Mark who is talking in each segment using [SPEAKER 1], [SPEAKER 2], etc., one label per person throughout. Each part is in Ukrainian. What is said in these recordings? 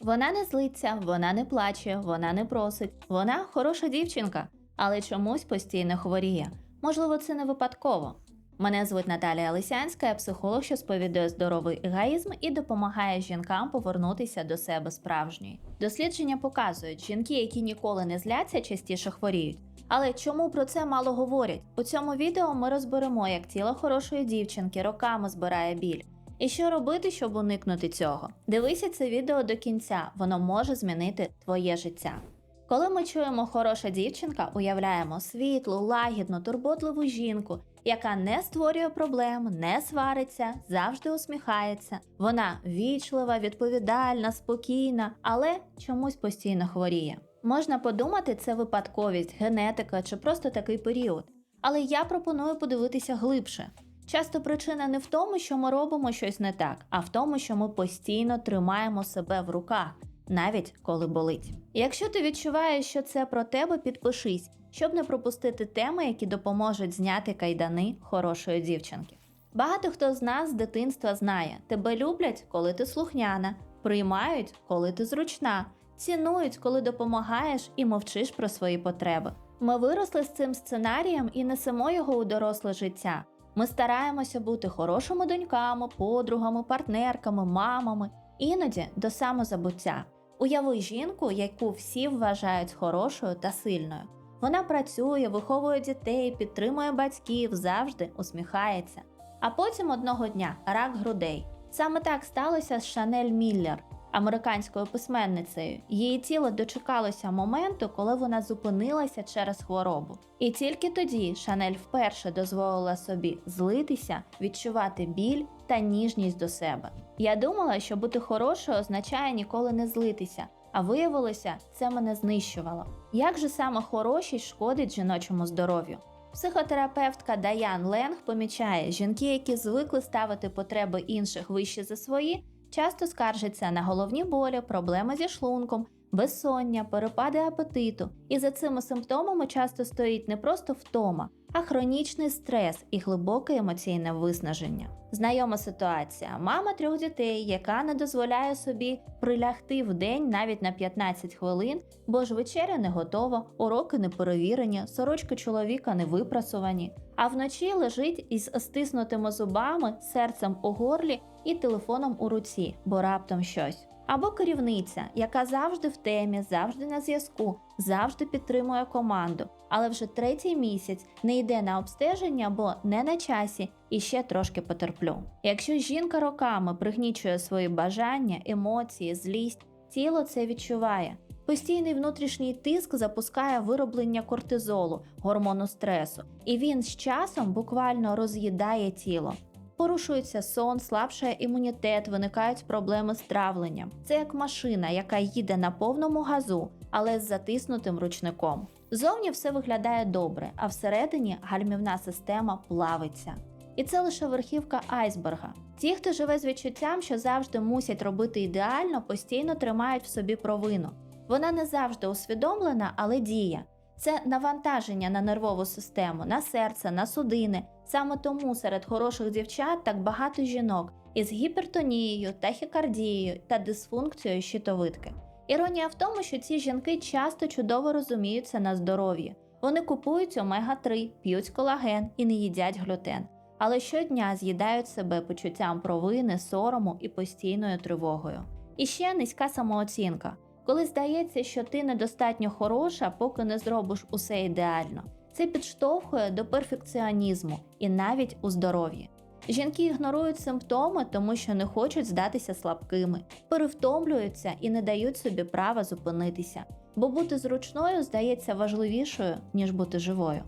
[SPEAKER 1] Вона не злиться, вона не плаче, вона не просить. Вона хороша дівчинка, але чомусь постійно хворіє. Можливо, це не випадково. Мене звуть Наталія Лисянська, я психолог, що сповідує здоровий егоїзм і допомагає жінкам повернутися до себе справжньої. Дослідження показують, жінки, які ніколи не зляться, частіше хворіють. Але чому про це мало говорять? У цьому відео ми розберемо, як тіло хорошої дівчинки роками збирає біль. І що робити, щоб уникнути цього? Дивися це відео до кінця, воно може змінити твоє життя. Коли ми чуємо хороша дівчинка, уявляємо світлу, лагідну, турботливу жінку, яка не створює проблем, не свариться, завжди усміхається. Вона вічлива, відповідальна, спокійна, але чомусь постійно хворіє. Можна подумати, це випадковість, генетика чи просто такий період. Але я пропоную подивитися глибше. Часто причина не в тому, що ми робимо щось не так, а в тому, що ми постійно тримаємо себе в руках, навіть коли болить. Якщо ти відчуваєш, що це про тебе, підпишись, щоб не пропустити теми, які допоможуть зняти кайдани хорошої дівчинки. Багато хто з нас з дитинства знає, тебе люблять, коли ти слухняна, приймають, коли ти зручна, цінують, коли допомагаєш і мовчиш про свої потреби. Ми виросли з цим сценарієм і несемо його у доросле життя. Ми стараємося бути хорошими доньками, подругами, партнерками, мамами, іноді до самозабуття. Уяви жінку, яку всі вважають хорошою та сильною. Вона працює, виховує дітей, підтримує батьків, завжди усміхається. А потім одного дня рак грудей. Саме так сталося з Шанель Міллер, американською письменницею. Її тіло дочекалося моменту, коли вона зупинилася через хворобу. І тільки тоді Шанель вперше дозволила собі злитися, відчувати біль та ніжність до себе. Я думала, що бути хорошою означає ніколи не злитися, а виявилося, це мене знищувало. Як же саме хорошість шкодить жіночому здоров'ю? Психотерапевтка Даян Ленг помічає, жінки, які звикли ставити потреби інших вище за свої, часто скаржаться на головні болі, проблеми зі шлунком, безсоння, перепади апетиту. І за цими симптомами часто стоїть не просто втома, а хронічний стрес і глибоке емоційне виснаження. Знайома ситуація: мама трьох дітей, яка не дозволяє собі прилягти в день навіть на 15 хвилин, бо ж вечеря не готова, уроки не перевірені, сорочки чоловіка не випрасувані, а вночі лежить із стиснутими зубами, серцем у горлі і телефоном у руці, бо раптом щось. Або керівниця, яка завжди в темі, завжди на зв'язку, завжди підтримує команду, але вже третій місяць не йде на обстеження, бо не на часі і ще трошки потерплю. Якщо жінка роками пригнічує свої бажання, емоції, злість, тіло це відчуває. Постійний внутрішній тиск запускає вироблення кортизолу, гормону стресу, і він з часом буквально роз'їдає тіло. Порушується сон, слабшає імунітет, виникають проблеми з травленням. Це як машина, яка їде на повному газу, але з затиснутим ручником. Зовні все виглядає добре, а всередині гальмівна система плавиться. І це лише верхівка айсберга. Ті, хто живе з відчуттям, що завжди мусять робити ідеально, постійно тримають в собі провину. Вона не завжди усвідомлена, але діє. Це навантаження на нервову систему, на серце, на судини. Саме тому серед хороших дівчат так багато жінок із гіпертонією, тахікардією та дисфункцією щитовидки. Іронія в тому, що ці жінки часто чудово розуміються на здоров'ї. Вони купують омега-3, п'ють колаген і не їдять глютен, але щодня з'їдають себе почуттям провини, сорому і постійною тривогою. І ще низька самооцінка. Коли здається, що ти недостатньо хороша, поки не зробиш усе ідеально. Це підштовхує до перфекціонізму і навіть у здоров'ї. Жінки ігнорують симптоми, тому що не хочуть здатися слабкими, перевтомлюються і не дають собі права зупинитися, бо бути зручною здається важливішою, ніж бути живою.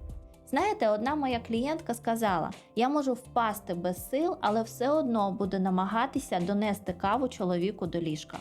[SPEAKER 1] Знаєте, одна моя клієнтка сказала: я можу впасти без сил, але все одно буду намагатися донести каву чоловіку до ліжка.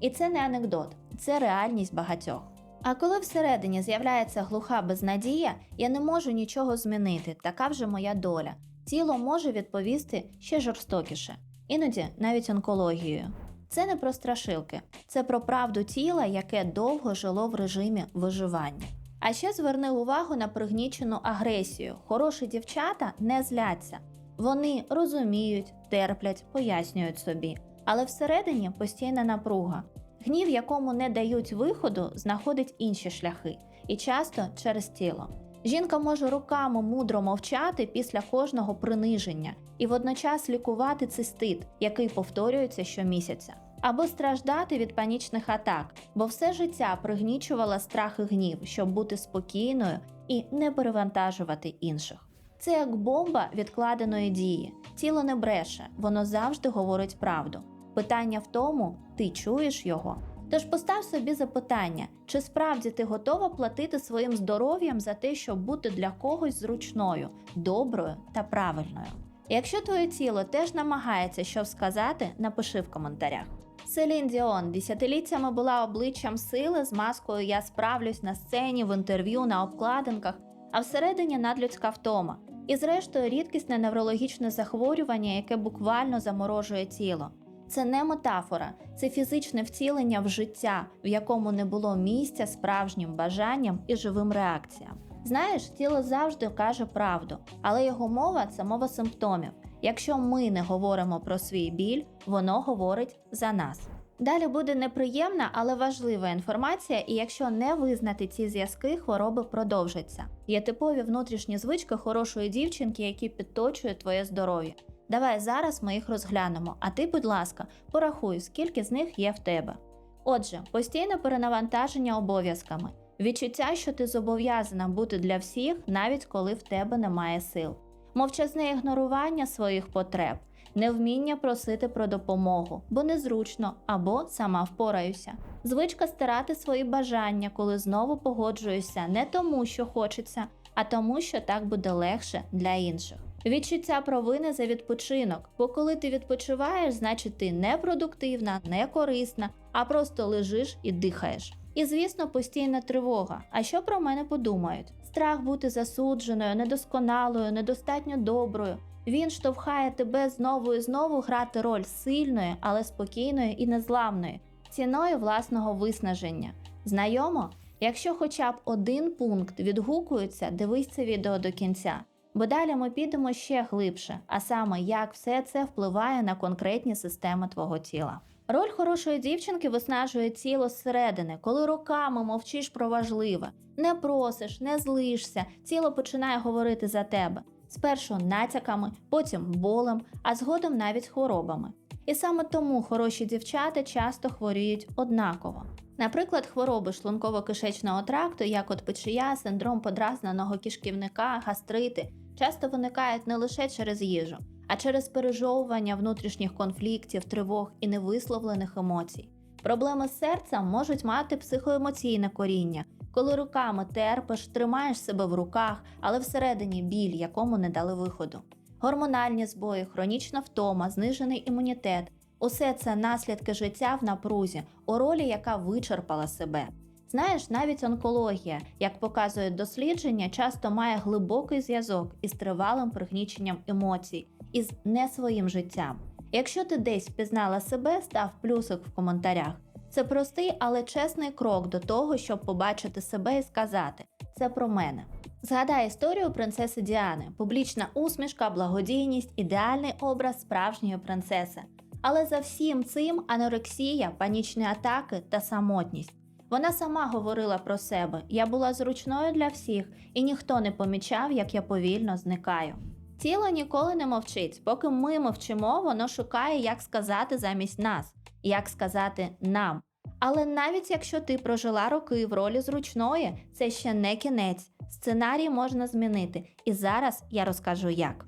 [SPEAKER 1] І це не анекдот, це реальність багатьох. А коли всередині з'являється глуха безнадія, я не можу нічого змінити, така вже моя доля. Тіло може відповісти ще жорстокіше, іноді навіть онкологією. Це не про страшилки, це про правду тіла, яке довго жило в режимі виживання. А ще зверни увагу на пригнічену агресію. Хороші дівчата не зляться. Вони розуміють, терплять, пояснюють собі, але всередині постійна напруга. Гнів, якому не дають виходу, знаходить інші шляхи, і часто через тіло. Жінка може роками мудро мовчати після кожного приниження і водночас лікувати цистит, який повторюється щомісяця, або страждати від панічних атак, бо все життя пригнічувала страх і гнів, щоб бути спокійною і не перевантажувати інших. Це як бомба відкладеної дії. Тіло не бреше, воно завжди говорить правду. Питання в тому, ти чуєш його. Тож постав собі запитання, чи справді ти готова платити своїм здоров'ям за те, щоб бути для когось зручною, доброю та правильною. Якщо твоє тіло теж намагається щось сказати, напиши в коментарях. Селін Діон десятиліттями була обличчям сили з маскою Я справлюсь на сцені, в інтерв'ю, на обкладинках, а всередині надлюдська втома. І, зрештою, рідкісне неврологічне захворювання, яке буквально заморожує тіло. Це не метафора, це фізичне втілення в життя, в якому не було місця справжнім бажанням і живим реакціям. Знаєш, тіло завжди каже правду, але його мова це мова симптомів. Якщо ми не говоримо про свій біль, воно говорить за нас. Далі буде неприємна, але важлива інформація, і якщо не визнати ці зв'язки, хвороби продовжаться. Є типові внутрішні звички хорошої дівчинки, які підточують твоє здоров'я. Давай зараз ми їх розглянемо, а ти, будь ласка, порахуй, скільки з них є в тебе. Отже, постійне перенавантаження обов'язками, відчуття, що ти зобов'язана бути для всіх, навіть коли в тебе немає сил, мовчазне ігнорування своїх потреб, невміння просити про допомогу, бо незручно або сама впораюся, звичка стирати свої бажання, коли знову погоджуюся не тому, що хочеться, а тому, що так буде легше для інших. Відчуття провини за відпочинок, бо коли ти відпочиваєш, значить ти не продуктивна, не корисна, а просто лежиш і дихаєш. І, звісно, постійна тривога. А що про мене подумають? Страх бути засудженою, недосконалою, недостатньо доброю. Він штовхає тебе знову і знову грати роль сильної, але спокійної і незламної, ціною власного виснаження. Знайомо? Якщо хоча б один пункт відгукується, дивись це відео до кінця. Бо далі ми підемо ще глибше, а саме як все це впливає на конкретні системи твого тіла. Роль хорошої дівчинки виснажує тіло зсередини, коли роками мовчиш про важливе, не просиш, не злишся, тіло починає говорити за тебе. Спершу натяками, потім болем, а згодом навіть хворобами. І саме тому хороші дівчата часто хворіють однаково. Наприклад, хвороби шлунково-кишечного тракту, як от печія, синдром подразненого кишківника, гастрити, часто виникають не лише через їжу, а через пережовування внутрішніх конфліктів, тривог і невисловлених емоцій. Проблеми з серцем можуть мати психоемоційне коріння, коли руками терпиш, тримаєш себе в руках, але всередині біль, якому не дали виходу. Гормональні збої, хронічна втома, знижений імунітет усе це наслідки життя в напрузі, у ролі, яка вичерпала себе. Знаєш, навіть онкологія, як показують дослідження, часто має глибокий зв'язок із тривалим пригніченням емоцій, із не своїм життям. Якщо ти десь впізнала себе, став плюсик в коментарях. Це простий, але чесний крок до того, щоб побачити себе і сказати це про мене. Згадай історію принцеси Діани, публічна усмішка, благодійність, ідеальний образ справжньої принцеси. Але за всім цим анорексія, панічні атаки та самотність. Вона сама говорила про себе: я була зручною для всіх, і ніхто не помічав, як я повільно зникаю. Тіло ніколи не мовчить, поки ми мовчимо, воно шукає, як сказати замість нас, як сказати нам. Але навіть якщо ти прожила роки в ролі зручної, це ще не кінець. Сценарій можна змінити, і зараз я розкажу як.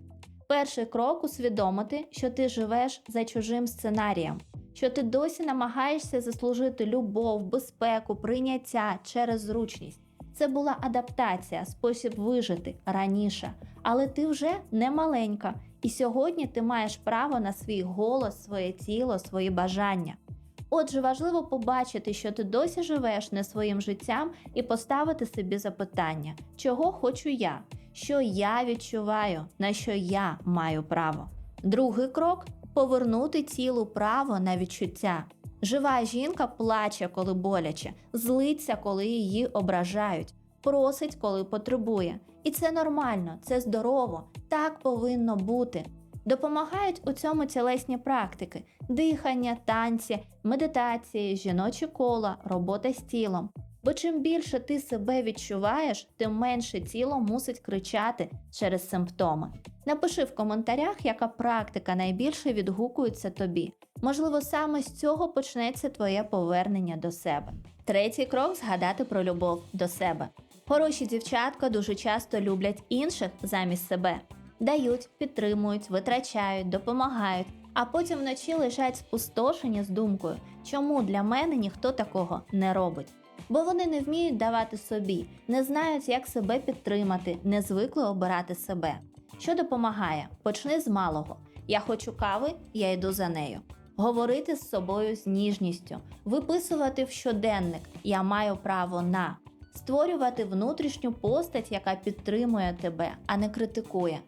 [SPEAKER 1] Перший крок усвідомити, що ти живеш за чужим сценарієм, що ти досі намагаєшся заслужити любов, безпеку, прийняття через зручність. Це була адаптація, спосіб вижити раніше, але ти вже не маленька, і сьогодні ти маєш право на свій голос, своє тіло, свої бажання. Отже, важливо побачити, що ти досі живеш не своїм життям, і поставити собі запитання, чого хочу я, що я відчуваю, на що я маю право. Другий крок повернути тілу право на відчуття. Жива жінка плаче, коли боляче, злиться, коли її ображають, просить, коли потребує. І це нормально, це здорово, так повинно бути. Допомагають у цьому тілесні практики: дихання, танці, медитації, жіночі кола, робота з тілом. Бо чим більше ти себе відчуваєш, тим менше тіло мусить кричати через симптоми. Напиши в коментарях, яка практика найбільше відгукується тобі. Можливо, саме з цього почнеться твоє повернення до себе. Третій крок згадати про любов до себе. Хороші дівчатка дуже часто люблять інших замість себе, дають, підтримують, витрачають, допомагають, а потім вночі лежать спустошені з думкою, чому для мене ніхто такого не робить. Бо вони не вміють давати собі, не знають, як себе підтримати, не звикли обирати себе. Що допомагає? Почни з малого. Я хочу кави, я йду за нею. Говорити з собою з ніжністю, виписувати в щоденник Я маю право на, створювати внутрішню постать, яка підтримує тебе, а не критикує,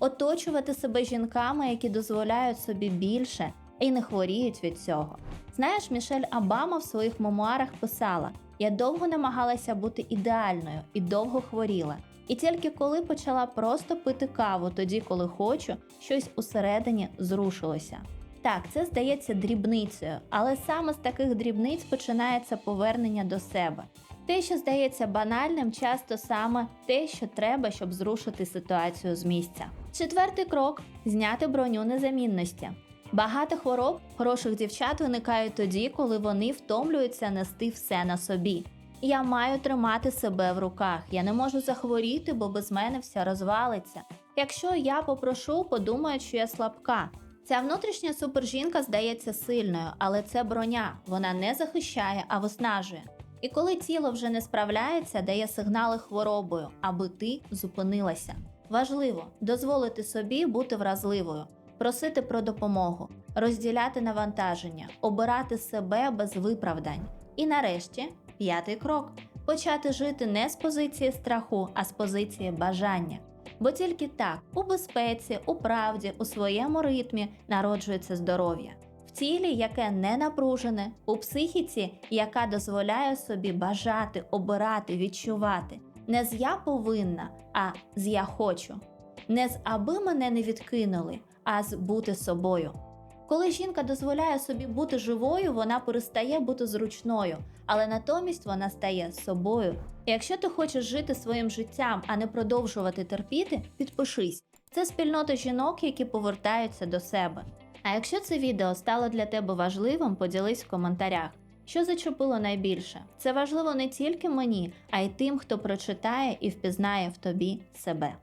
[SPEAKER 1] оточувати себе жінками, які дозволяють собі більше і не хворіють від цього. Знаєш, Мішель Обама в своїх мемуарах писала: Я довго намагалася бути ідеальною і довго хворіла. І тільки коли почала просто пити каву, тоді, коли хочу, щось усередині зрушилося. Так, це здається дрібницею, але саме з таких дрібниць починається повернення до себе. Те, що здається банальним, часто саме те, що треба, щоб зрушити ситуацію з місця. Четвертий крок зняти броню незамінності. Багато хвороб хороших дівчат виникають тоді, коли вони втомлюються нести все на собі. Я маю тримати себе в руках. Я не можу захворіти, бо без мене все розвалиться. Якщо я попрошу, подумають, що я слабка. Ця внутрішня супержінка здається сильною, але це броня. Вона не захищає, а виснажує. І коли тіло вже не справляється, дає сигнали хворобою, аби ти зупинилася. Важливо дозволити собі бути вразливою, просити про допомогу, розділяти навантаження, обирати себе без виправдань. І нарешті п'ятий крок почати жити не з позиції страху, а з позиції бажання. Бо тільки так, у безпеці, у правді, у своєму ритмі народжується здоров'я, в тілі, яке не напружене, у психіці, яка дозволяє собі бажати, обирати, відчувати. Не з я повинна, а з я хочу. Не з аби мене не відкинули, з бути собою. Коли жінка дозволяє собі бути живою, вона перестає бути зручною, але натомість вона стає собою. Якщо ти хочеш жити своїм життям, а не продовжувати терпіти, підпишись. Це спільнота жінок, які повертаються до себе. А якщо це відео стало для тебе важливим, поділись в коментарях. Що зачепило найбільше? Це важливо не тільки мені, а й тим, хто прочитає і впізнає в тобі себе.